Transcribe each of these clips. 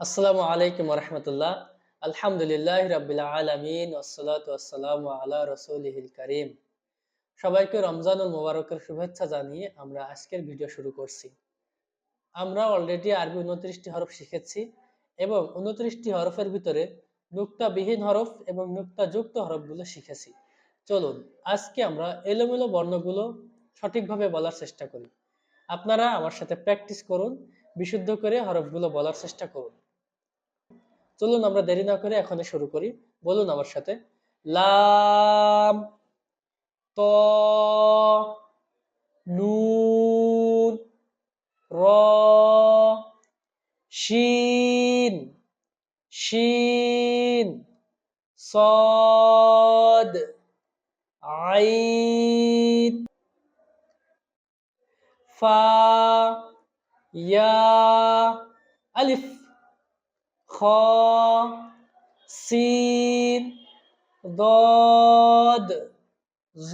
আসসালামু আলাইকুম রহমতুল্লাহ আলহামদুলিল্লাহ রাবিল আলমিন ওসলাতাম আলা রসুলহিল করিম। সবাইকে রমজানুল মোবারকের শুভেচ্ছা জানিয়ে আমরা আজকের ভিডিও শুরু করছি। আমরা অলরেডি আরবি উনত্রিশটি হরফ শিখেছি এবং উনত্রিশটি হরফের ভিতরে নুক্তাবিহীন হরফ এবং নুক্তাযুক্ত হরফগুলো শিখেছি। চলুন, আজকে আমরা এলোমেলো বর্ণগুলো সঠিকভাবে বলার চেষ্টা করি। আপনারা আমার সাথে প্র্যাকটিস করুন, বিশুদ্ধ করে হরফগুলো বলার চেষ্টা করুন। চলুন আমরা দেরি না করে এখন শুরু করি। বলুন আমার সাথে। লাম, ত, নুন, র, শিন শিন, সদ, আইন, ফা, ইয়া, আলিফ। খ সিন দদ জ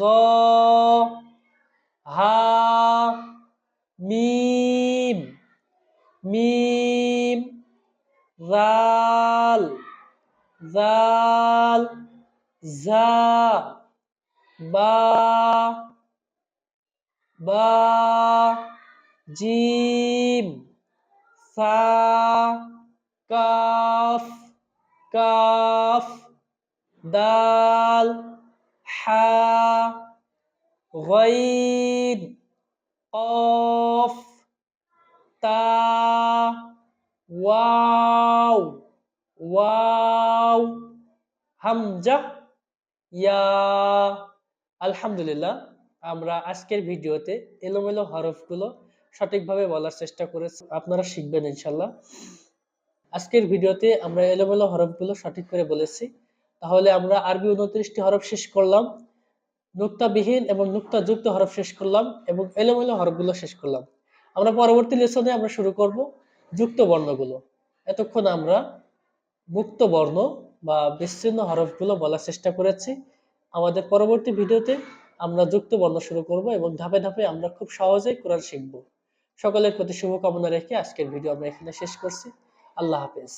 হা মিম মিম জাল জাল জা বা বা জিম সা কাফ কাফ দাল হা غين قاف تا واو واو হামজা ইয়া আলহামদুলিল্লাহ আমরা আজকের ভিডিওতে এলোমেলো হরফগুলো সঠিকভাবে বলার চেষ্টা করেছি আপনারা শিখবেন ইনশাল্লাহ আজকের ভিডিওতে আমরা এলোমেলো হরফগুলো সঠিক করে বলেছি। তাহলে আমরা আরবি উনত্রিশটি হরফ শেষ করলাম, নুক্তাবিহীন এবং নুক্তাযুক্ত হরফ শেষ করলাম এবং এলোমেলো হরফগুলো শেষ করলাম। আমরা পরবর্তী লেসনে আমরা শুরু করব যুক্ত বর্ণগুলো। এতক্ষণ আমরা মুক্ত বর্ণ বা বিচ্ছিন্ন হরফগুলো বলার চেষ্টা করেছি। আমাদের পরবর্তী ভিডিওতে আমরা যুক্ত বর্ণ শুরু করব এবং ধাপে ধাপে আমরা খুব সহজেই কোরআন শিখব। সকলের প্রতি শুভকামনা রেখে আজকের ভিডিও আমরা এখানে শেষ করছি। আল্লাহ হাফেজ।